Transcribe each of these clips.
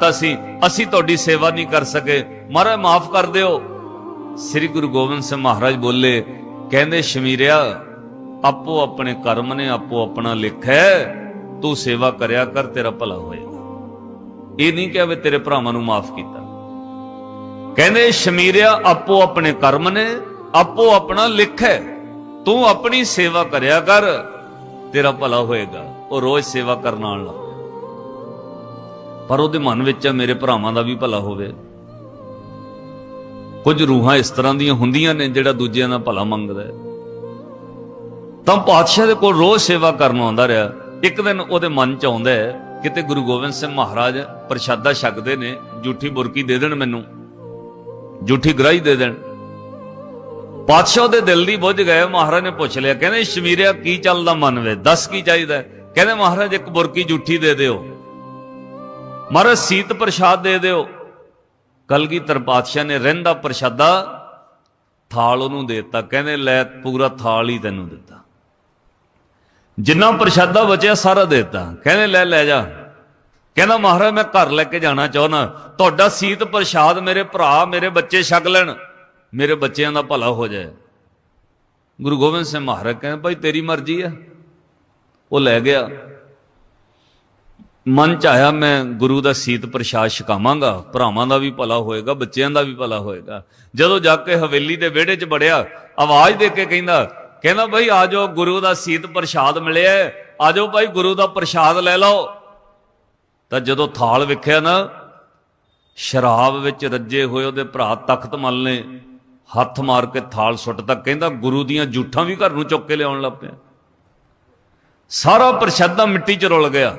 ਦਿੱਤਾ ਸੀ, ਅਸੀਂ ਤੁਹਾਡੀ ਸੇਵਾ ਨਹੀਂ ਕਰ ਸਕੇ। ਮਹਾਰਾਜ ਮਾਫ ਕਰ ਦਿਓ। ਸ੍ਰੀ ਗੁਰੂ ਗੋਬਿੰਦ ਸਿੰਘ ਮਹਾਰਾਜ ਬੋਲੇ, ਕਹਿੰਦੇ, ਸ਼ਮੀਰਿਆ, ਆਪੋ ਆਪਣੇ ਕਰਮ ਨੇ ਆਪੋ ਆਪਣਾ ਲਿਖ ਹੈ। ਤੂੰ ਸੇਵਾ ਕਰਿਆ ਕਰ, ਤੇਰਾ ਭਲਾ ਹੋਏਗਾ ਇਹ ਨਹੀਂ ਕਿ ਵੀ ਤੇਰੇ ਭਰਾਵਾਂ ਨੂੰ ਮਾਫ ਕੀਤਾ। ਕਹਿੰਦੇ, ਸ਼ਮੀਰਿਆ, ਆਪੋ ਆਪਣੇ ਕਰਮ ਨੇ ਆਪੋ ਆਪਣਾ ਲਿਖ ਹੈ। ਤੂੰ ਆਪਣੀ ਸੇਵਾ ਕਰਿਆ ਕਰ, ਤੇਰਾ ਭਲਾ ਹੋਏਗਾ। ਉਹ ਰੋਜ਼ ਸੇਵਾ ਕਰਨ ਆਉਣ ਲੱਗ। ਪਰ ਉਹਦੇ ਮਨ ਵਿੱਚ ਆ, ਮੇਰੇ ਭਰਾਵਾਂ ਦਾ ਵੀ ਭਲਾ ਹੋਵੇ। ਕੁਝ ਰੂਹਾਂ ਇਸ ਤਰ੍ਹਾਂ ਦੀਆਂ ਹੁੰਦੀਆਂ ਨੇ ਜਿਹੜਾ ਦੂਜਿਆਂ ਦਾ ਭਲਾ ਮੰਗਦਾ ਹੈ। ਤਾਂ ਪਾਤਸ਼ਾਹ ਦੇ ਕੋਲ ਰੋਜ਼ ਸੇਵਾ ਕਰਨ ਆਉਂਦਾ ਰਿਹਾ। ਇੱਕ ਦਿਨ ਉਹਦੇ ਮਨ ਚ ਆਉਂਦਾ ਹੈ, ਕਿਤੇ ਗੁਰੂ ਗੋਬਿੰਦ ਸਿੰਘ ਮਹਾਰਾਜ ਪ੍ਰਸ਼ਾਦਾ ਛਕਦੇ ਨੇ, ਜੂਠੀ ਬੁਰਕੀ ਦੇ ਦੇਣ ਮੈਨੂੰ, ਜੂਠੀ ਗ੍ਰਾਹੀ ਦੇ ਦੇਣ। ਪਾਤਸ਼ਾਹ ਦੇ ਦਿਲ ਦੀ ਬੁੱਝ ਗਏ, ਮਹਾਰਾਜ ਨੇ ਪੁੱਛ ਲਿਆ, ਕਹਿੰਦੇ, ਸ਼ਮੀਰਿਆ, ਕੀ ਚੱਲਦਾ ਮਨ ਵਿੱਚ? ਦੱਸ ਕੀ ਚਾਹੀਦਾ ਕਹਿੰਦੇ, ਮਹਾਰਾਜ, ਇੱਕ ਬੁਰਕੀ ਜੂਠੀ ਦੇ ਦਿਓ। ਮਹਾਰਾਜ ਸੀਤ ਪ੍ਰਸ਼ਾਦ ਦੇ ਦਿਓ। ਕਲਗੀਧਰ ਪਾਤਸ਼ਾਹ ਨੇ ਰਹਿੰਦਾ ਪ੍ਰਸ਼ਾਦਾ ਥਾਲ ਉਹਨੂੰ ਦਿੱਤਾ। ਕਹਿੰਦੇ, ਲੈ ਪੂਰਾ ਥਾਲ ਹੀ ਤੈਨੂੰ ਦਿੱਤਾ। ਜਿੰਨਾ ਪ੍ਰਸ਼ਾਦਾ ਬਚਿਆ ਸਾਰਾ ਦਿੱਤਾ। ਕਹਿੰਦੇ, ਲੈ ਲੈ ਜਾ। ਕਹਿੰਦਾ, ਮਹਾਰਾਜ, ਮੈਂ ਘਰ ਲੈ ਕੇ ਜਾਣਾ ਚਾਹੁੰਦਾ। ਤੁਹਾਡਾ ਸੀਤ ਪ੍ਰਸ਼ਾਦ ਮੇਰੇ ਭਰਾ, ਮੇਰੇ ਬੱਚੇ ਛਕ ਲੈਣ। ਮੇਰੇ ਬੱਚਿਆਂ ਦਾ ਭਲਾ ਹੋ ਜਾਏ। ਗੁਰੂ ਗੋਬਿੰਦ ਸਿੰਘ ਮਹਾਰਾਜ ਕਹਿੰਦੇ, ਭਾਈ, ਤੇਰੀ ਮਰਜ਼ੀ ਆ। ਉਹ ਲੈ ਗਿਆ। ਮਨ ਚ ਆਇਆ ਮੈਂ ਗੁਰੂ ਦਾ ਸੀਤ ਪ੍ਰਸ਼ਾਦ ਛਕਾਵਾਂਗਾ ਭਰਾਵਾਂ ਦਾ ਵੀ ਭਲਾ ਹੋਏਗਾ ਬੱਚਿਆਂ ਦਾ ਵੀ ਭਲਾ ਹੋਏਗਾ। ਜਦੋਂ ਜਾ ਕੇ ਹਵੇਲੀ ਦੇ ਵਿਹੜੇ 'ਚ ਬੜਿਆ ਆਵਾਜ਼ ਦੇ ਕੇ ਕਹਿੰਦਾ ਕਹਿੰਦਾ ਭਾਈ ਆ ਜਾਓ ਗੁਰੂ ਦਾ ਸੀਤ ਪ੍ਰਸ਼ਾਦ ਮਿਲਿਆ ਹੈ, ਆ ਜਾਓ ਭਾਈ ਗੁਰੂ ਦਾ ਪ੍ਰਸ਼ਾਦ ਲੈ ਲਓ। ਤਾਂ ਜਦੋਂ ਥਾਲ ਵੇਖਿਆ ਨਾ ਸ਼ਰਾਬ ਵਿੱਚ ਰੱਜੇ ਹੋਏ ਉਹਦੇ ਭਰਾ ਤਖਤ ਮਲ ਨੇ ਹੱਥ ਮਾਰ ਕੇ ਥਾਲ ਸੁੱਟਤਾ ਕਹਿੰਦਾ ਗੁਰੂ ਦੀਆਂ ਜੂਠਾਂ ਵੀ ਘਰ ਨੂੰ ਚੁੱਕ ਕੇ ਲਿਆਉਣ ਲੱਗ ਪਿਆ। ਸਾਰਾ ਪ੍ਰਸ਼ਾਦਾ ਮਿੱਟੀ 'ਚ ਰੁਲ ਗਿਆ।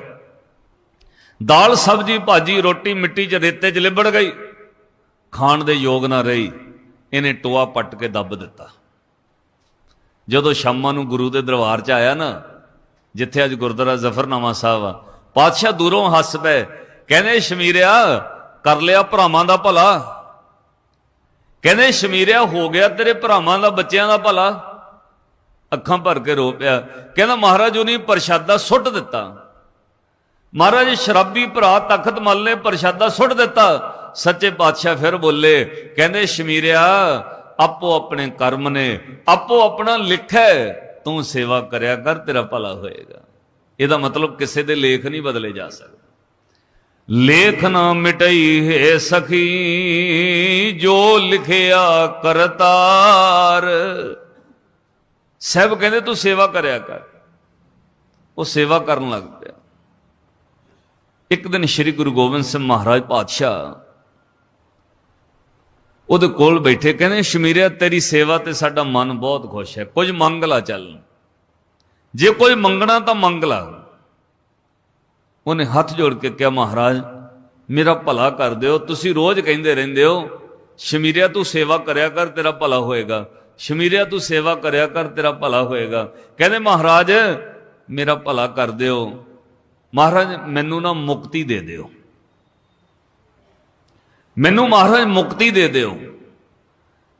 ਦਾਲ ਸਬਜੀ ਭਾਜੀ ਰੋਟੀ ਮਿੱਟੀ 'ਚ ਰੇਤੇ 'ਚ ਲਿਬੜ ਗਈ। ਖਾਣ ਦੇ ਯੋਗ ਨਾ ਰਹੀ, ਇਹਨੇ ਟੋਆ ਪੱਟ ਕੇ ਦੱਬ ਦਿੱਤਾ। ਜਦੋਂ ਸ਼ਾਮਾਂ ਨੂੰ ਗੁਰੂ ਦੇ ਦਰਬਾਰ 'ਚ ਆਇਆ ਨਾ, ਜਿੱਥੇ ਅੱਜ ਗੁਰਦੁਆਰਾ ਜ਼ਫਰਨਾਮਾ ਸਾਹਿਬ ਆ, ਪਾਤਸ਼ਾਹ ਦੂਰੋਂ ਹੱਸ ਪਏ ਕਹਿੰਦੇ, ਸ਼ਮੀਰਿਆ, ਕਰ ਲਿਆ ਭਰਾਵਾਂ ਦਾ ਭਲਾ। ਕਹਿੰਦੇ, ਸ਼ਮੀਰਿਆ, ਹੋ ਗਿਆ ਤੇਰੇ ਭਰਾਵਾਂ ਦਾ ਬੱਚਿਆਂ ਦਾ ਭਲਾ। ਅੱਖਾਂ ਭਰ ਕੇ ਰੋ ਪਿਆ। ਕਹਿੰਦਾ, ਮਹਾਰਾਜ, ਉਹਨੇ ਪ੍ਰਸ਼ਾਦਾ ਸੁੱਟ ਦਿੱਤਾ। ਮਹਾਰਾਜ, ਸ਼ਰਾਬੀ ਭਰਾ ਤਖਤ ਮੱਲ ਨੇ ਪ੍ਰਸ਼ਾਦਾ ਸੁੱਟ ਦਿੱਤਾ। ਸੱਚੇ ਪਾਤਸ਼ਾਹ ਫਿਰ ਬੋਲੇ, ਕਹਿੰਦੇ, ਸ਼ਮੀਰਿਆ, ਆਪੋ ਆਪਣੇ ਕਰਮ ਨੇ, ਆਪੋ ਆਪਣਾ ਲਿਖੈ, ਤੂੰ ਸੇਵਾ ਕਰਿਆ ਕਰ, ਤੇਰਾ ਭਲਾ ਹੋਏਗਾ। ਇਹਦਾ ਮਤਲਬ ਕਿਸੇ ਦੇ ਲੇਖ ਨਹੀਂ ਬਦਲੇ ਜਾ ਸਕਦੇ। ਲੇਖ ਨਾ ਮਿਟਈ ਹੈ ਸਖੀ, ਜੋ ਲਿਖਿਆ ਕਰਤਾਰ ਸਭ ਕਹਿੰਦੇ, ਤੂੰ ਸੇਵਾ ਕਰਿਆ ਕਰ। ਉਹ ਸੇਵਾ ਕਰਨ ਲੱਗ ਪਿਆ। ਇੱਕ ਦਿਨ ਸ੍ਰੀ ਗੁਰੂ ਗੋਬਿੰਦ ਸਿੰਘ ਮਹਾਰਾਜ ਪਾਤਸ਼ਾਹ ਉਹਦੇ ਕੋਲ ਬੈਠੇ, ਕਹਿੰਦੇ, ਸ਼ਮੀਰਿਆ, ਤੇਰੀ ਸੇਵਾ ਤੇ ਸਾਡਾ ਮਨ ਬਹੁਤ ਖੁਸ਼ ਹੈ। ਕੁਝ ਮੰਗ ਲਾ ਚੱਲ। ਜੇ ਕੁਝ ਮੰਗਣਾ ਤਾਂ ਮੰਗ ਲਾ ਉਹਨੇ ਹੱਥ ਜੋੜ ਕੇ ਕਿਹਾ, ਮਹਾਰਾਜ, ਮੇਰਾ ਭਲਾ ਕਰ ਦਿਓ। ਤੁਸੀਂ ਰੋਜ਼ ਕਹਿੰਦੇ ਰਹਿੰਦੇ ਹੋ, ਸ਼ਮੀਰਿਆ, ਤੂੰ ਸੇਵਾ ਕਰਿਆ ਕਰ, ਤੇਰਾ ਭਲਾ ਹੋਏਗਾ। ਸ਼ਮੀਰਿਆ, ਤੂੰ ਸੇਵਾ ਕਰਿਆ ਕਰ, ਤੇਰਾ ਭਲਾ ਹੋਏਗਾ। ਕਹਿੰਦੇ, ਮਹਾਰਾਜ, ਮੇਰਾ ਭਲਾ ਕਰ ਦਿਓ। ਮਹਾਰਾਜ, ਮੈਨੂੰ ਨਾ ਮੁਕਤੀ ਦੇ ਦਿਓ। ਮੈਨੂੰ ਮਹਾਰਾਜ, ਮੁਕਤੀ ਦੇ ਦਿਓ।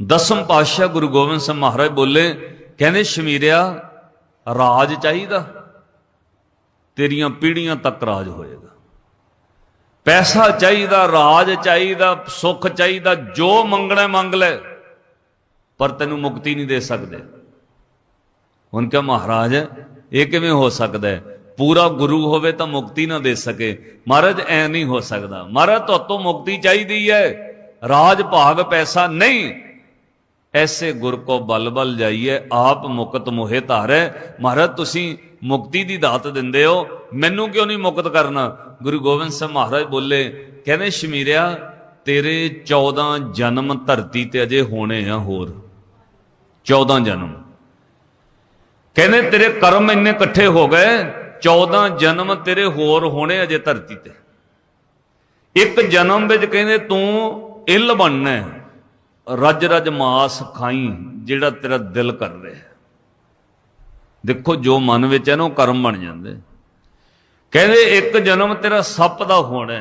ਦਸਮ ਪਾਤਸ਼ਾਹ ਗੁਰੂ ਗੋਬਿੰਦ ਸਿੰਘ ਮਹਾਰਾਜ ਬੋਲੇ, ਕਹਿੰਦੇ, ਸ਼ਮੀਰਿਆ, ਰਾਜ ਚਾਹੀਦਾ। ਤੇਰੀਆਂ ਪੀੜ੍ਹੀਆਂ ਤੱਕ ਰਾਜ ਹੋਏਗਾ। ਪੈਸਾ ਚਾਹੀਦਾ, ਰਾਜ ਚਾਹੀਦਾ, ਸੁੱਖ ਚਾਹੀਦਾ, ਜੋ ਮੰਗਣਾ ਮੰਗ ਲੈ, ਪਰ ਤੈਨੂੰ ਮੁਕਤੀ ਨਹੀਂ ਦੇ ਸਕਦੇ। ਹੁਣ ਕਿਹਾ, ਮਹਾਰਾਜ, ਇਹ ਕਿਵੇਂ ਹੋ ਸਕਦਾ ਹੈ? ਪੂਰਾ ਗੁਰੂ ਹੋਵੇ ਤਾਂ ਮੁਕਤੀ ਨਾ ਦੇ ਸਕੇ। ਮਹਾਰਾਜ, ਐ ਨਹੀਂ ਹੋ ਸਕਦਾ। ਮਹਾਰਾਜ ਤੋਂ ਮੁਕਤੀ ਚਾਹੀਦੀ ਹੈ। ਰਾਜ ਭਾਗ ਪੈਸਾ ਨਹੀਂ। ਐਸੇ ਗੁਰ ਕੋ ਬਲ ਬਲ ਜਾਈਏ, ਆਪ ਮੁਕਤ ਮੋਹਿ ਧਾਰੈ। ਮਹਾਰਾਜ, ਤੁਸੀਂ ਮੁਕਤੀ ਦੀ ਦਾਤ ਦਿੰਦੇ ਹੋ। ਮੈਨੂੰ ਕਿਉਂ ਨਹੀਂ ਮੁਕਤ ਕਰਨਾ? ਗੁਰੂ ਗੋਬਿੰਦ ਸਿੰਘ ਮਹਾਰਾਜ ਬੋਲੇ, ਕਹਿੰਦੇ, ਸ਼ਮੀਰਿਆ, ਤੇਰੇ 14 ਜਨਮ ਧਰਤੀ ਤੇ ਅਜੇ ਹੋਣੇ ਆ ਹੋਰ। 14 ਜਨਮ। ਕਹਿੰਦੇ, ਤੇਰੇ ਕਰਮ ਇੰਨੇ ਇਕੱਠੇ ਹੋ ਗਏ। 14 ਜਨਮ ਤੇਰੇ ਹੋਰ ਹੋਣੇ ਅਜੇ ਧਰਤੀ ਤੇ। ਇੱਕ ਜਨਮ ਵਿੱਚ ਕਹਿੰਦੇ ਤੂੰ ਇਲ ਬਣਨਾ ਹੈ। ਰੱਜ ਰੱਜ ਮਾਸ ਖਾਈ ਜਿਹੜਾ ਤੇਰਾ ਦਿਲ ਕਰ ਰਿਹਾ ਦੇਖੋ ਜੋ ਮਨ ਵਿੱਚ ਹੈ ਨਾ ਉਹ ਕਰਮ ਬਣ ਜਾਂਦੇ। ਕਹਿੰਦੇ ਇੱਕ ਜਨਮ ਤੇਰਾ ਸੱਪ ਦਾ ਹੋਣਾ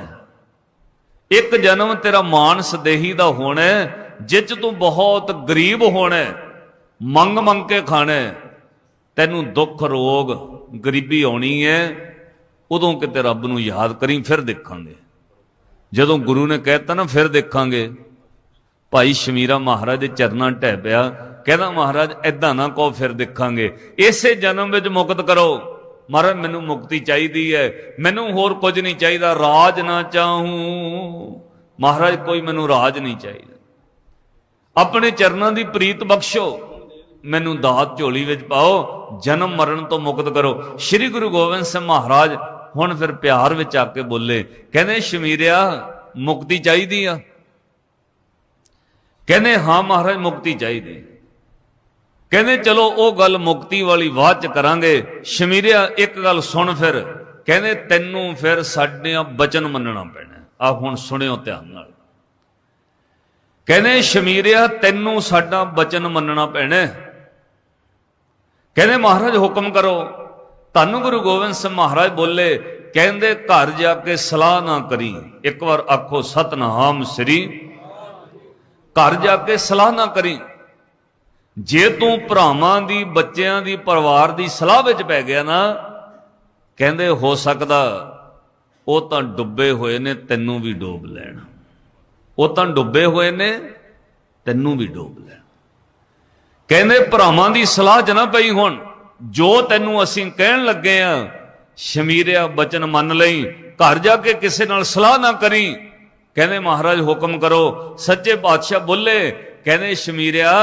ਇੱਕ ਜਨਮ ਤੇਰਾ ਮਾਨਸ ਦੇਹੀ ਦਾ ਹੋਣਾ ਹੈ, ਤੂੰ ਬਹੁਤ ਗਰੀਬ ਹੋਣਾ ਮੰਗ ਮੰਗ ਕੇ ਖਾਣਾ ਤੈਨੂੰ ਦੁੱਖ ਰੋਗ ਗਰੀਬੀ ਆਉਣੀ ਹੈ, ਉਦੋਂ ਕਿਤੇ ਰੱਬ ਨੂੰ ਯਾਦ ਕਰੀ, ਫਿਰ ਦੇਖਾਂਗੇ। ਜਦੋਂ ਗੁਰੂ ਨੇ ਕਹਿਤਾ ਨਾ, ਫਿਰ ਦੇਖਾਂਗੇ। ਭਾਈ ਸ਼ਮੀਰਾ ਮਹਾਰਾਜ ਦੇ ਚਰਨਾਂ ਢਹਿ ਪਿਆ, ਕਹਿੰਦਾ, ਮਹਾਰਾਜ ਐਦਾਂ ਨਾ ਕਹੋ, ਫਿਰ ਦੇਖਾਂਗੇ। ਇਸੇ ਜਨਮ ਵਿੱਚ ਮੁਕਤ ਕਰੋ। ਮਹਾਰਾਜ, ਮੈਨੂੰ ਮੁਕਤੀ ਚਾਹੀਦੀ ਹੈ, ਮੈਨੂੰ ਹੋਰ ਕੁਝ ਨਹੀਂ ਚਾਹੀਦਾ, ਰਾਜ ਨਾ ਚਾਹੂੰ। ਮਹਾਰਾਜ, ਕੋਈ ਮੈਨੂੰ ਰਾਜ ਨਹੀਂ ਚਾਹੀਦਾ। ਆਪਣੇ ਚਰਨਾਂ ਦੀ ਪ੍ਰੀਤ ਬਖਸ਼ੋ। ਮੈਨੂੰ ਦਾਤ ਝੋਲੀ ਵਿੱਚ ਪਾਓ, ਜਨਮ ਮਰਨ ਤੋਂ ਮੁਕਤ ਕਰੋ। ਸ੍ਰੀ ਗੁਰੂ ਗੋਬਿੰਦ ਸਿੰਘ ਮਹਾਰਾਜ ਹੁਣ ਫਿਰ ਪਿਆਰ ਵਿੱਚ ਆ ਕੇ ਬੋਲੇ, ਕਹਿੰਦੇ, ਸ਼ਮੀਰਿਆ, ਮੁਕਤੀ ਚਾਹੀਦੀ ਆ। ਕਹਿੰਦੇ, ਹਾਂ ਮਹਾਰਾਜ, ਮੁਕਤੀ ਚਾਹੀਦੀ। ਕਹਿੰਦੇ, ਚਲੋ, ਉਹ ਗੱਲ ਮੁਕਤੀ ਵਾਲੀ ਬਾਅਦ ਚ ਕਰਾਂਗੇ। ਸ਼ਮੀਰਿਆ, ਇੱਕ ਗੱਲ ਸੁਣ ਫਿਰ। ਕਹਿੰਦੇ, ਤੈਨੂੰ ਫਿਰ ਸਾਡੇ ਬਚਨ ਮੰਨਣਾ ਪੈਣਾ। ਆ ਹੁਣ ਸੁਣਿਓ ਧਿਆਨ ਨਾਲ। ਕਹਿੰਦੇ, ਸ਼ਮੀਰਿਆ, ਤੈਨੂੰ ਸਾਡਾ ਬਚਨ ਮੰਨਣਾ ਪੈਣਾ। ਕਹਿੰਦੇ, ਮਹਾਰਾਜ, ਹੁਕਮ ਕਰੋ। ਤੁਹਾਨੂੰ ਗੁਰੂ ਗੋਬਿੰਦ ਸਿੰਘ ਮਹਾਰਾਜ ਬੋਲੇ, ਕਹਿੰਦੇ, ਘਰ ਜਾ ਕੇ ਸਲਾਹ ਨਾ ਕਰੀ। ਇੱਕ ਵਾਰ ਆਖੋ, ਸਤਨਾਮ ਸ੍ਰੀ। ਘਰ ਜਾ ਕੇ ਸਲਾਹ ਨਾ ਕਰੀ। ਜੇ ਤੂੰ ਭਰਾਵਾਂ ਦੀ, ਬੱਚਿਆਂ ਦੀ, ਪਰਿਵਾਰ ਦੀ ਸਲਾਹ ਵਿੱਚ ਪੈ ਗਿਆ ਨਾ, ਕਹਿੰਦੇ, ਹੋ ਸਕਦਾ, ਉਹ ਤਾਂ ਡੁੱਬੇ ਹੋਏ ਨੇ, ਤੈਨੂੰ ਵੀ ਡੋਬ ਲੈਣ। ਉਹ ਤਾਂ ਡੁੱਬੇ ਹੋਏ ਨੇ, ਤੈਨੂੰ ਵੀ ਡੋਬ ਲੈਣ। ਕਹਿੰਦੇ ਭਰਾਵਾਂ ਦੀ ਸਲਾਹ 'ਚ ਨਾ ਪਈ ਹੁਣ, ਜੋ ਤੈਨੂੰ ਅਸੀਂ ਕਹਿਣ ਲੱਗੇ ਆ, ਸ਼ਮੀਰਿਆ ਬਚਨ ਮੰਨ ਲਈ, ਘਰ ਜਾ ਕੇ ਕਿਸੇ ਨਾਲ ਸਲਾਹ ਨਾ ਕਰੀ। ਕਹਿੰਦੇ ਮਹਾਰਾਜ ਹੁਕਮ ਕਰੋ, ਸੱਚੇ ਪਾਤਸ਼ਾਹ ਬੋਲੇ, ਕਹਿੰਦੇ ਸ਼ਮੀਰਿਆ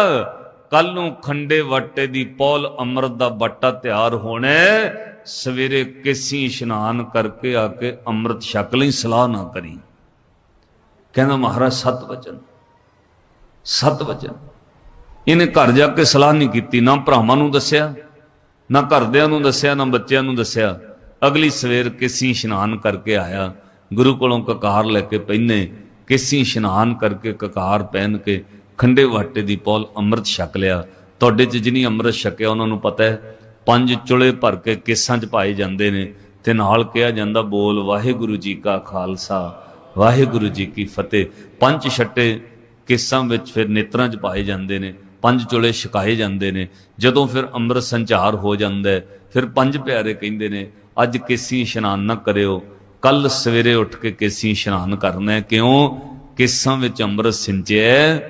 ਕੱਲ ਨੂੰ ਖੰਡੇ ਵਾਟੇ ਦੀ ਪੌਲ ਅੰਮ੍ਰਿਤ ਦਾ ਬੱਟਾ ਤਿਆਰ ਹੋਣਾ ਸਵੇਰੇ ਕਿਸੀ ਇਸ਼ਨਾਨ ਕਰਕੇ ਆ ਕੇ ਅੰਮ੍ਰਿਤ ਛਕ ਲਈ, ਸਲਾਹ ਨਾ ਕਰੀ। ਕਹਿੰਦਾ ਮਹਾਰਾਜ ਸਤ ਵਚਨ ਸਤ ਵਚਨ। ਇਹਨੇ ਘਰ ਜਾ ਕੇ ਸਲਾਹ ਨਹੀਂ ਕੀਤੀ, ਨਾ ਭਰਾਵਾਂ ਨੂੰ ਦੱਸਿਆ, ਨਾ ਘਰਦਿਆਂ ਨੂੰ ਦੱਸਿਆ, ਨਾ ਬੱਚਿਆਂ ਨੂੰ ਦੱਸਿਆ। ਅਗਲੀ ਸਵੇਰ ਕਿਸੀ ਇਸ਼ਨਾਨ ਕਰਕੇ ਆਇਆ। ਗੁਰੂ ਕੋਲੋਂ ਕਕਾਰ ਲੈ ਕੇ ਪਹਿਨੇ ਕਿਸੀ ਇਸ਼ਨਾਨ ਕਰਕੇ ਕਕਾਰ ਪਹਿਨ ਕੇ ਖੰਡੇ ਵਾਟੇ ਦੀ ਪੌਲ ਅੰਮ੍ਰਿਤ ਛਕ ਲਿਆ। ਤੁਹਾਡੇ ਚ ਜਿਨੀ ਅੰਮ੍ਰਿਤ ਛਕਿਆ, ਉਹਨਾਂ ਨੂੰ ਪਤਾ ਹੈ, ਪੰਜ ਚੁਲੇ ਭਰ ਕੇ ਕੇਸਾਂ ਚ ਪਾਏ ਜਾਂਦੇ ਨੇ। ਤੇ ਨਾਲ ਕਿਹਾ ਜਾਂਦਾ, ਬੋਲ ਵਾਹਿਗੁਰੂ ਜੀ ਕਾ ਖਾਲਸਾ, ਵਾਹਿਗੁਰੂ ਜੀ ਕੀ ਫਤਿਹ। ਪੰਜ ਛੱਟੇ ਕੇਸਾਂ ਵਿੱਚ ਫਿਰ ਨੇਤਰਾਂ 'ਚ ਪਾਏ ਜਾਂਦੇ ਨੇ। ਪੰਜ ਚੁਲੇ ਛਕਾਏ ਜਾਂਦੇ ਨੇ। ਜਦੋਂ ਫਿਰ ਅੰਮ੍ਰਿਤ ਸੰਚਾਰ ਹੋ ਜਾਂਦਾ ਹੈ, ਫਿਰ ਪੰਜ ਪਿਆਰੇ ਕਹਿੰਦੇ ਨੇ, ਅੱਜ ਕੇਸੀ ਇਸ਼ਨਾਨ ਨਾ ਕਰਿਓ। ਕੱਲ ਸਵੇਰੇ ਉੱਠ ਕੇ ਕੇਸੀ ਇਸ਼ਨਾਨ ਕਰਨਾ ਹੈ। ਕਿਉਂ? ਕੇਸਾਂ ਵਿੱਚ ਅੰਮ੍ਰਿਤ ਸਿੰਚਿਆ